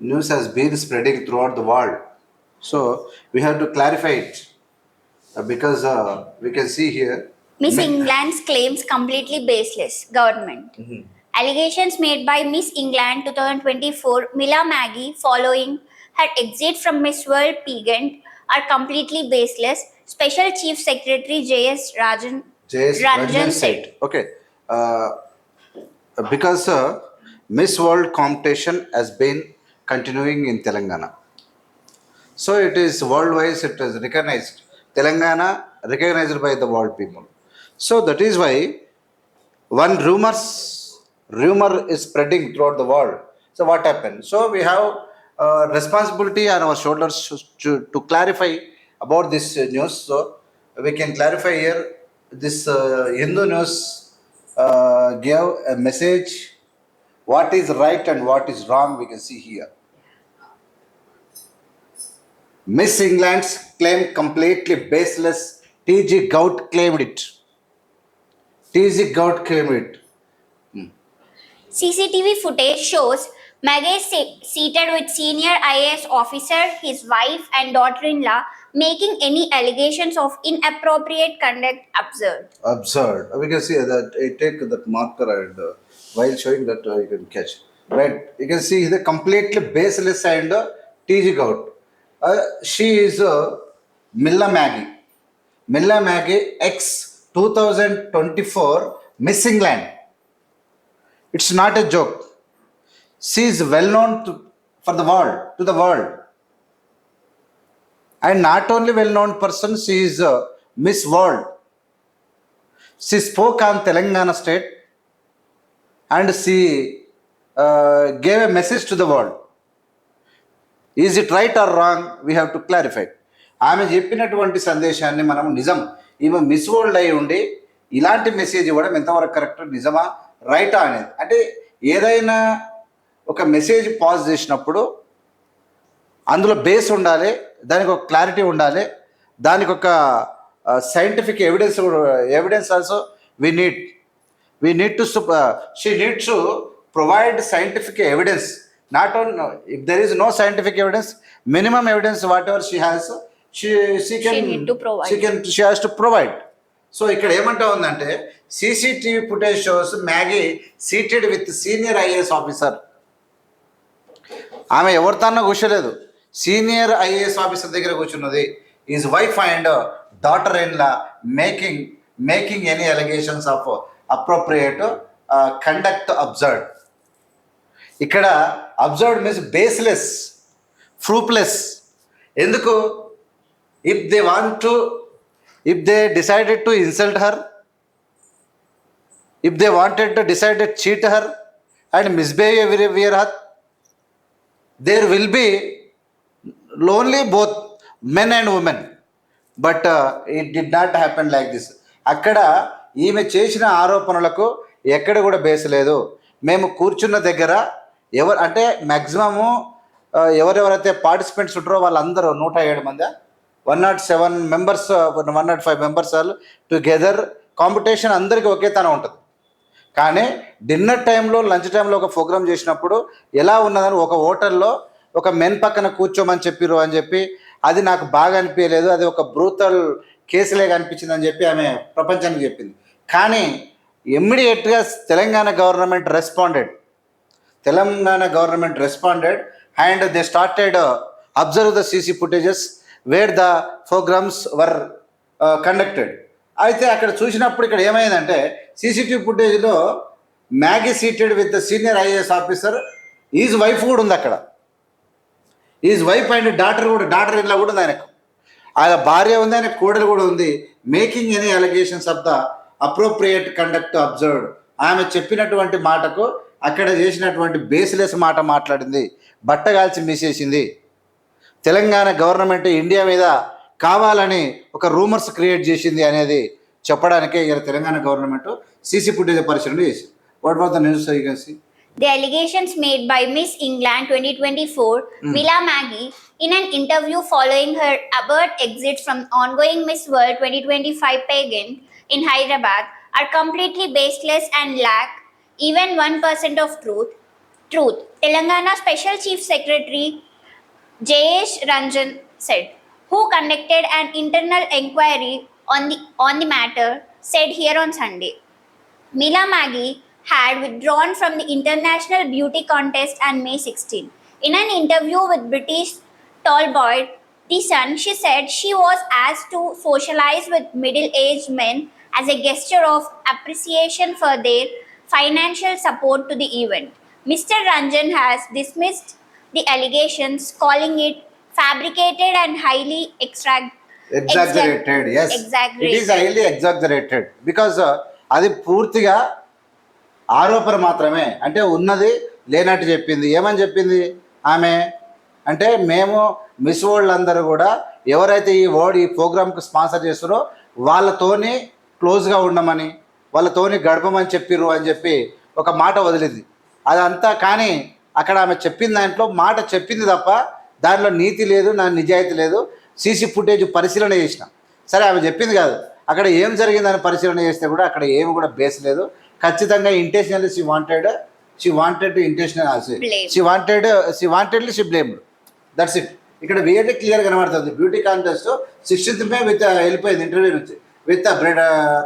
news has been spreading throughout the world. So we have to clarify it uh, because uh, we can see here. Miss England's claims completely baseless. Government. Mhm. Allegations made by Miss England 2024 Mila Maggie following her exit from Miss World pageant are completely baseless. Special Chief Secretary J.S. Rajan J.S. Ranjan Ranjan said. said. Okay. Uh, because uh, Miss World competition has been continuing in Telangana. So it is worldwide, it is recognized. Telangana recognized by the world people. So that is why one rumors rumor is spreading throughout the world. So what happened? So we have uh, responsibility on our shoulders to, to, clarify about this uh, news. So we can clarify here. This uh, Hindu news uh, gave a message. What is right and what is wrong? We can see here. Miss England's claim completely baseless. T.G. Gout claimed it. T.G. Gout claimed it. CCTV footage shows Maggie se- seated with senior IAS officer, his wife, and daughter in law making any allegations of inappropriate conduct absurd. Absurd. We can see that I take that marker and uh, while showing that uh, you can catch. Right. You can see the completely baseless and uh, T.G. Gout. Uh, she is uh, Milla Maggie. Milla Maggie X 2024 Miss England. It's not a joke. She is well known to, for the world, to the world. And not only well known person, she is uh, Miss World. She spoke on Telangana state and she uh, gave a message to the world. Is it right or wrong we have to clarify ఆమె చెప్పినటువంటి సందేశాన్ని మనం నిజం ఈమె miss world అయి ఉండి ఇలాంటి message ఇవ్వడం ఎంతవరకు కరెక్ట్ నిజమా? రైటా అనేది. అంటే ఏదైనా ఒక మెసేజ్ పాజ్ చేసినప్పుడు అందులో బేస్ ఉండాలి దానికి ఒక క్లారిటీ ఉండాలి దానికి ఒక scientific evidence evidence also we need we need to she need to provide scientific evidence not own if there is no scientific evidence minimum evidence whatever she has she can she has to provide so ఇక్కడ ఏమంటా ఉందంటే CCTV footage shows Magee seated with senior IAS officer ఆమె ఎవరితో కూర్చోలేదు. Senior IAS officer దగ్గర కూర్చున్నది. His wife and daughter in law making making any allegations of appropriate conduct observe ఇక్కడ observed means baseless proofless. ఎందుకు? If they want to if they decided to insult her if they wanted to decided cheat her and misbehaviour her there will be lonely both men and women but it did not happen like this అక్కడ ఈమె చేసిన ఆరోపణలకు ఎక్కడ కూడా base లేదు. మేము కూర్చున్న దగ్గర ఎవరు అంటే మ్యాక్సిమము ఎవరెవరైతే పార్టిసిపెంట్స్ ఉంటారో వాళ్ళందరూ నూట ఏడు మంది? One not seven members one not five members వాళ్ళు టుగెదర్ కాంపిటీషన్ అందరికీ ఒకే తన ఉంటుంది. కానీ డిన్నర్ టైంలో లంచ్ టైంలో ఒక ప్రోగ్రామ్ చేసినప్పుడు ఎలా ఉన్నదని ఒక హోటల్లో ఒక మెన్ పక్కన కూర్చోమని చెప్పిరు అని చెప్పి అది నాకు బాగా అనిపించలేదు అది ఒక బ్రూతల్ కేసులేగా కనిపించింది అని చెప్పి ఆమె ప్రపంచానికి చెప్పింది. కానీ ఇమ్మీడియట్గా Telangana government responded Telangana government responded and they started observe the CC footages where the programmes were conducted అయితే అక్కడ చూసినప్పుడు ఇక్కడ ఏమైందంటే CCTV ఫుటేజ్లో Magee seated with the senior IAS officer his wife కూడా ఉంది అక్కడ. ఈజ్ వైఫ్ అండ్ డాటర్ కూడా daughter ఇలా కూడా ఉంది ఆయనకు. ఆయన భార్య ఉంది ఆయన కోడలు కూడా ఉంది. Making any allegations of the appropriate conduct observed ఆమె చెప్పినటువంటి మాటకు అక్కడ చేసినటువంటి బేస్లెస్ మాట మాట్లాడింది బట్టగాల్చి మీసేసింది తెలంగాణ గవర్నమెంట్ ఇండియా మీద కావాలని ఒక రూమర్స్ క్రియేట్ చేసింది అనేది చెప్పడానికే ఇలా తెలంగాణ గవర్నమెంట్ సీసీ ఫుటేజ్ పరిశీలన చేసింది what what the news you can see The allegations made by Miss England 2024 Mila Maggie in an interview following her abrupt exit from ongoing Miss World 2025 pageant in Hyderabad are completely baseless and lack even 1% of truth. Truth. Telangana Special Chief Secretary Jayesh Ranjan said, who conducted an internal inquiry on the on the matter, said here on Sunday. Mila Maggie had withdrawn from the International Beauty Contest on May 16. In an interview with British tabloid The Sun, she said she was asked to socialize with middle aged men as a gesture of appreciation for their financial support to the event. Mr. Ranjan has dismissed the allegations, calling it fabricated and highly extra- exaggerated yes Exaggerated. It is highly exaggerated because uh, అది పూర్తిగా ఆరోపణ మాత్రమే అంటే ఉన్నది లేనట్టు చెప్పింది ఏమని చెప్పింది ఆమె అంటే మేము మిస్ వరల్డ్ అందరూ కూడా ఎవరైతే ఈ వర్డ్ ఈ ప్రోగ్రామ్కి స్పాన్సర్ చేస్తారో వాళ్ళతోని క్లోజ్గా ఉండమని వాళ్ళతోని గడపమని చెప్పిర్రు అని చెప్పి ఒక మాట వదిలింది. అదంతా కానీ అక్కడ ఆమె చెప్పిన దాంట్లో మాట చెప్పింది తప్ప దానిలో నీతి లేదు నా నిజాయితీ లేదు. సీసీ ఫుటేజ్ పరిశీలన చేసిన. సరే ఆమె చెప్పింది కాదు. అక్కడ ఏం జరిగిందని పరిశీలన చేస్తే కూడా అక్కడ ఏమి కూడా బేస్ లేదు. ఖచ్చితంగా intentionally she wanted she wanted intentional Blame. She wanted she wantedly she blamed that's it ఇక్కడ వేరే క్లియర్ కనబడుతుంది. Beauty contest sixteenth May with వెళ్ళిపోయింది ఇంటర్వ్యూ నుంచి విత్ బ్రెడ్.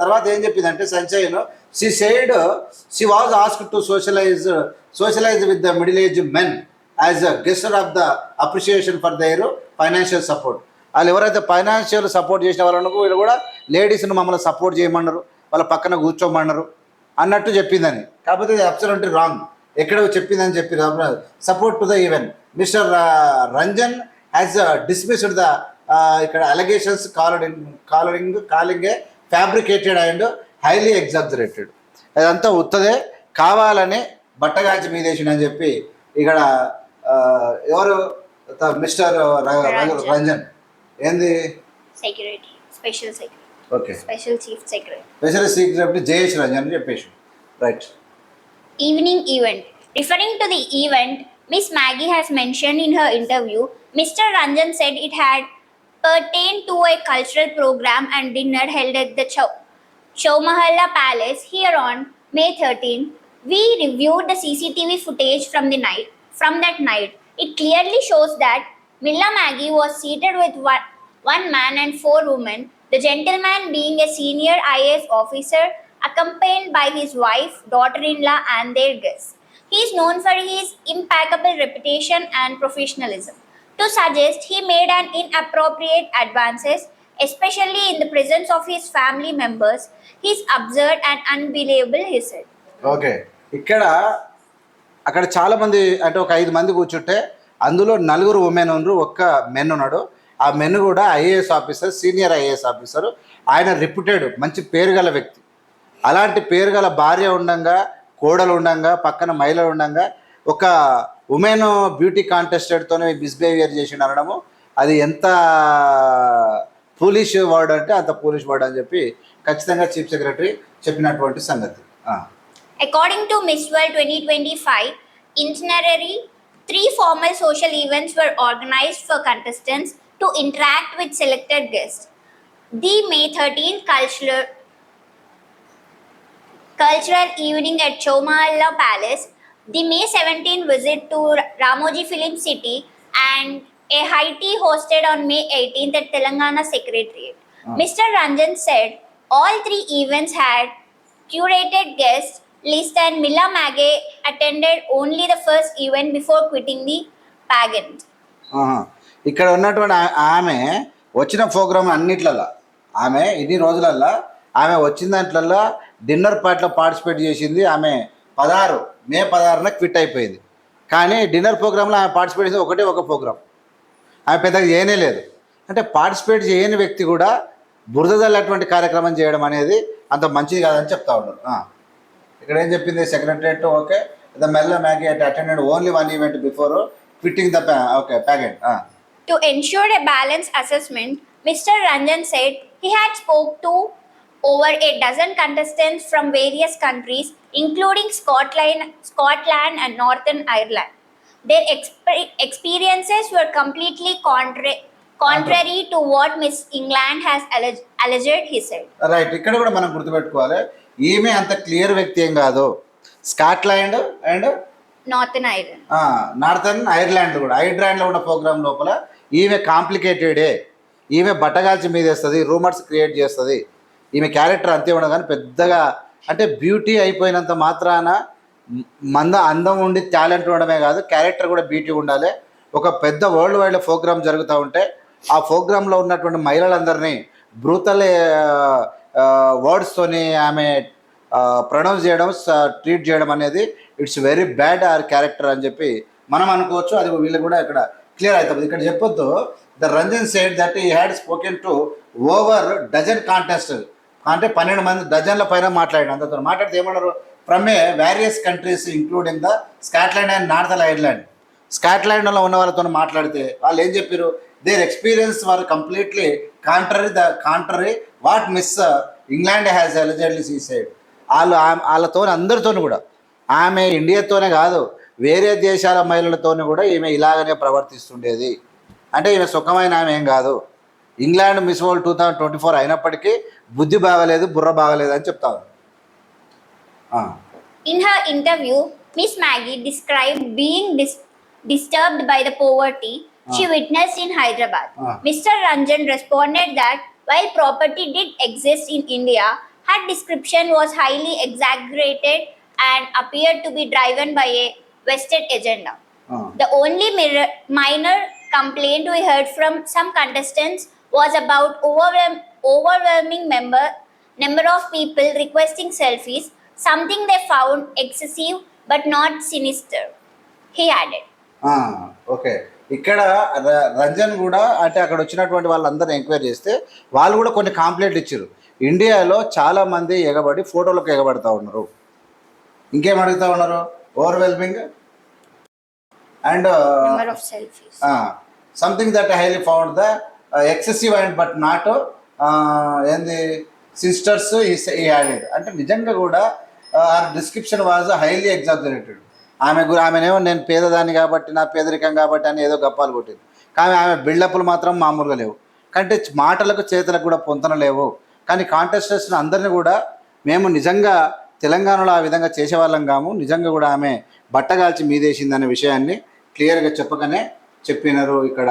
తర్వాత ఏం చెప్పింది అంటే Sanchayan she said she was ask to socialise socialise with the middle age men as a gesture of the appreciation for their financial support వాళ్ళు ఎవరైతే financial support చేసిన వాళ్ళను వీళ్ళు కూడా లేడీస్ను మమ్మల్ని సపోర్ట్ చేయమన్నారు వాళ్ళ పక్కన కూర్చోమన్నారు అన్నట్టు చెప్పిందని. కాకపోతే ఇది అబ్సల్యూట్లీ రాంగ్ ఎక్కడ చెప్పిందని చెప్పి support to the even mister Ranjan has dismissed the ఇక్కడ అలిగేషన్స్ కాలరింగ్ కాలరింగ్ కాలింగే ఫ్యాబ్రికేటెడ్ అండ్ హైలీ ఎగ్జాజరేటెడ్ అదంతా ఉత్తదే. కావాలని బట్టగాచి మీద అని చెప్పి ఇక్కడ ఎవరు? మిస్టర్ రంజన్. ఏంది? స్పెషల్ సీక్రెట్ జయేష్ రంజన్ అని చెప్పేసి. Right evening event referring to the event miss Magee has mention in her interview mister Ranjan said it had pertained to a cultural program and dinner held at the Chow, Chowmahalla Palace here on May 13. We reviewed the CCTV footage from the night. From that night, it clearly shows that Milla Maggie was seated with one, one man and four women, the gentleman being a senior IAS officer accompanied by his wife, daughter in law, and their guests. He is known for his impeccable reputation and professionalism. To suggest he made an inappropriate advances, especially in the presence of his family members, His absurd and unbelievable, he said. Okay ఇక్కడ అక్కడ చాలా మంది అంటే ఒక ఐదు మంది కూర్చుంటే అందులో నలుగురు ఉమెన్ ఉన్నారు ఒక్క మెన్ ఉన్నాడు. ఆ మెన్ కూడా IAS officer senior IAS officer ఆయన రిప్యూటెడ్ మంచి పేరు గల వ్యక్తి. అలాంటి పేరు గల భార్య ఉండంగా కోడలు ఉండంగా పక్కన మహిళలు ఉండంగా ఒక ఉమెన్ బ్యూటీ కాంటెస్టెడ్తోనే మిస్బిహేవియర్ చేసి అనడము. అది ఎంత పోలీష్ వర్డ్ అంటే అంత పోలీష్ వర్డ్ అని చెప్పి ఖచ్చితంగా చీఫ్ సెక్రటరీ చెప్పినటువంటి సంగతి. According to Miss World twenty twenty five ఇంజనరీ three formal social events for organise for contestants to interact with selected guest the May thirteen cultural cultural evening at Chowmahalla palace the May 17th visit to Ramoji Film City, and a high tea hosted on May 18th at Telangana Secretariat. Ah. Mr. Ranjan said all three events had curated guest list and Mila Maggie attended only the first event before quitting the pageant. ఆహా. ఇక్కడ ఉన్నటువంటి ఆ- ఆమె వచ్చిన programme అన్నిట్లల్లో ఆమె ఇన్ని రోజులల్లో ఆమె వచ్చిన దాంట్లల్లో డిన్నర్ పార్టీలో పార్టిసిపేట్ చేసింది ఆమె పదహారు మే పదహారున క్విట్ అయిపోయింది. కానీ డిన్నర్ ప్రోగ్రాంలో ఆమె పార్టిసిపేట్ చేసింది ఒకటే ఒక ప్రోగ్రామ్ ఆమె పెద్దగా చేయనే లేదు. అంటే పార్టిసిపేట్ చేయని వ్యక్తి కూడా బురదల్లేటువంటి కార్యక్రమం చేయడం అనేది అంత మంచిది కాదని చెప్తా ఉన్నాను ఇక్కడ ఏం చెప్పింది secretariat? Okay. The Milla Magee at attended only one event before fitting the okay packet. To ensure a balance assessment mister Ranjan said he had spoke to over a dozen contestants from various countries, including Scotland, Scotland and Northern Ireland. Their exp- experiences were completely contra- contrary to what Miss England has alleged, alleged, he said. Right ఇక్కడ కూడా మనం గుర్తుపెట్టుకోవాలి ఈమె అంత clear వ్యక్తి ఏం కాదు Scotland and Northern Ireland. Northern Ireland కూడా ఐర్లాండ్లో ఉన్న ప్రోగ్రామ్ లోపల ఈమె కాంప్లికేటెడే ఈమె బట్టగాల్చి మీదేస్తుంది రూమర్స్ క్రియేట్ చేస్తుంది ఈమె క్యారెక్టర్ అంతే ఉండగానే పెద్దగా అంటే బ్యూటీ అయిపోయినంత మాత్రాన మంద అందం ఉండి టాలెంట్ ఉండడమే కాదు క్యారెక్టర్ కూడా బ్యూటీ ఉండాలి. ఒక పెద్ద వరల్డ్ వైడ్ ప్రోగ్రామ్ జరుగుతూ ఉంటే ఆ ప్రోగ్రాంలో ఉన్నటువంటి మహిళలందరినీ బ్రూతల్ వర్డ్స్తోని ఆమె ప్రొనౌన్స్ చేయడం ట్రీట్ చేయడం అనేది it's very bad or character అని చెప్పి మనం అనుకోవచ్చు. అది వీళ్ళు కూడా ఇక్కడ క్లియర్ అవుతుంది ఇక్కడ చెప్పొద్దు. The Ranjan said that he had spoken to over dozen contest అంటే పన్నెండు మంది డజన్ల పైన మాట్లాడిన అందరితో మాట్లాడితే ఏమన్నారు? From a various countries including the Scotland and Northern Ireland స్కాట్లాండ్లో ఉన్న వాళ్ళతో మాట్లాడితే వాళ్ళు ఏం చెప్పారు దేర్ ఎక్స్పీరియన్స్ వారు completely contrary the contrary what miss England has allegedly she said వాళ్ళు వాళ్ళతో అందరితో కూడా. ఆమె ఇండియాతోనే కాదు వేరే దేశాల మహిళలతోనే కూడా ఈమె ఇలాగనే ప్రవర్తిస్తుండేది. అంటే ఈమె సుఖమైన ఆమె ఏం కాదు. England miss world two thousand twenty four అయినప్పటికీ బుద్ధి బాగలేదు బుర్ర బాగలేదు అని చెప్తాను. In her interview, Miss Maggie described being dis- disturbed by the poverty she witnessed in Hyderabad. Ah. Mr. Ranjan responded that while property did exist in India, her description was highly exaggerated and appeared to be driven by a vested agenda. ఆ. The only minor complaint we heard from some contestants was about overwhelm, overwhelming member, number of people requesting selfies, something they found excessive but not sinister. He added. ఆ, okay ఇక్కడ రంజన్ కూడా అంటే అక్కడ వచ్చినటువంటి వాళ్ళందరిని enquiry చేస్తే వాళ్ళు కూడా కొన్ని కాంప్లైంట్లు ఇచ్చారు ఇండియాలో చాలా మంది ఎగబడి ఫోటోలకు ఎగబడతా ఉన్నారు ఇంకేం అడుగుతా ఉన్నారు overwhelming and Number of selfies. Something that highly found the excessive and but not ఏంది సిస్టర్స్ ఈ యాడెడ్ అంటే నిజంగా కూడా her description was highly exaggerated ఆమె గురి ఆమెనేమో నేను పేదదాన్ని కాబట్టి నా పేదరికం కాబట్టి అని ఏదో గప్పాలు కొట్టింది. కానీ ఆమె బిల్డప్లు మాత్రం మామూలుగా లేవు. కంటే మాటలకు చేతులకు కూడా పొంతన లేవు. కానీ కాంటెస్టెంట్స్ అందరినీ కూడా మేము నిజంగా తెలంగాణలో ఆ విధంగా చేసేవాళ్ళం కాము. నిజంగా కూడా ఆమె బట్టగాల్చి మీదేసిందనే విషయాన్ని క్లియర్గా చెప్పకనే చెప్పినారు ఇక్కడ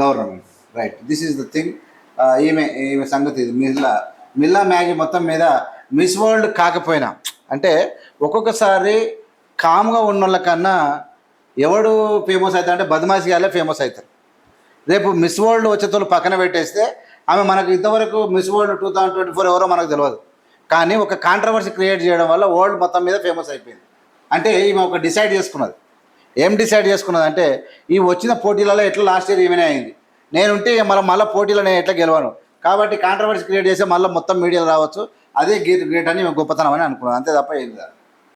government. Right this is the thing ఈమె ఈమె సంగతి ఇది. మిల్లా మిల్లా మ్యాగీ మొత్తం మీద మిస్ వరల్డ్ కాకపోయినా అంటే ఒక్కొక్కసారి కామ్గా ఉన్న వాళ్ళకన్నా ఎవడు ఫేమస్ అవుతారు అంటే బదమాసి ఫేమస్ అవుతారు రేపు మిస్ వరల్డ్ వచ్చేతోళ్ళు పక్కన పెట్టేస్తే ఆమె మనకు ఇంతవరకు miss world two thousand twenty four ఎవరో మనకు తెలియదు కానీ ఒక కాంట్రవర్సీ క్రియేట్ చేయడం వల్ల వరల్డ్ మొత్తం మీద ఫేమస్ అయిపోయింది. అంటే ఈమె ఒక డిసైడ్ చేసుకున్నది. ఏం డిసైడ్ చేసుకున్నది అంటే ఈ వచ్చిన పోటీలలో ఎట్లా లాస్ట్ ఇయర్ ఈమెనే అయింది. నేనుంటే మళ్ళీ మళ్ళీ పోటీలో నేను ఎట్లా గెలవను. కాబట్టి కాంట్రవర్సీ క్రియేట్ చేస్తే మళ్ళీ మొత్తం మీడియాలో రావచ్చు. అదే గేట్ గ్రేట్ అని గొప్పతనం అని అనుకున్నాను అంతే తప్ప ఏం కాదు.